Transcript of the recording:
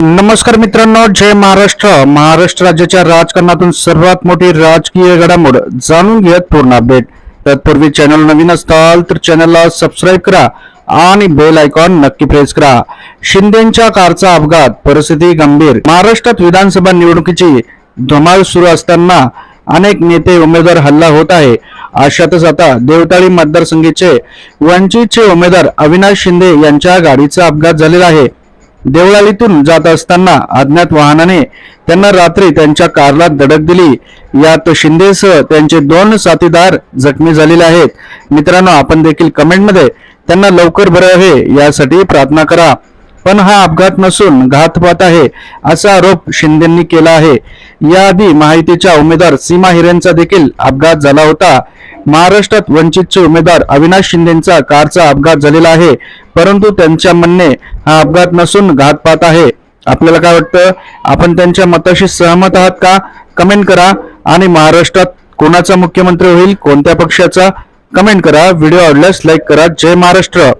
नमस्कार मित्रांनो जय महाराष्ट्र. महाराष्ट्र राज्याच्या राजकारणातून सर्वात मोठी राजकीय घडामोड जाणून घेत पूर्ण अपडेट. तत्पूर्वी चॅनल नवीन असताल तर चॅनलला सबस्क्राईब करा आणि बेल आयकॉन नक्की प्रेस करा. शिंदेच्या कारचा अपघात परिस्थिती गंभीर. महाराष्ट्रात विधानसभा निवडणुकीची धमाल सुरू असताना अनेक नेते उमेदवार हल्ला होत आहे. अशातच आता देवताळी मतदारसंघाचे वंचितचे उमेदवार अविनाश शिंदे यांच्या गाडीचा अपघात झालेला आहे. देवळालीतून जात असताना अज्ञात वाहनाने त्यांना रात्री त्यांच्या कारला धडक दिली. यात शिंदेसह त्यांचे दोन साथीदार जखमी झालेले आहेत. मित्रांनो आपण देखील कमेंटमध्ये त्यांना लवकर बरे आहे यासाठी प्रार्थना करा. पण हा अपघात नसून घातपात आहे असा आरोप शिंदेंनी केला आहे. याआधी माहितीच्या उमेदवार सीमा हिरेंचा देखील अपघात झाला होता. महाराष्ट्रात वंचितचे उमेदवार अविनाश शिंदेचा कारचा अपघात झालेला आहे. परंतु त्यांच्या म्हणणे हा अपघात नसून घातपात आहे. आपल्याला काय वाटतं? आपण त्यांच्या मताशी सहमत आहात का? कमेंट करा. आणि महाराष्ट्रात कोणाचा मुख्यमंत्री होईल? कोणत्या पक्षाचा? कमेंट करा. व्हिडिओ आवडल्यास लाईक करा. जय महाराष्ट्र!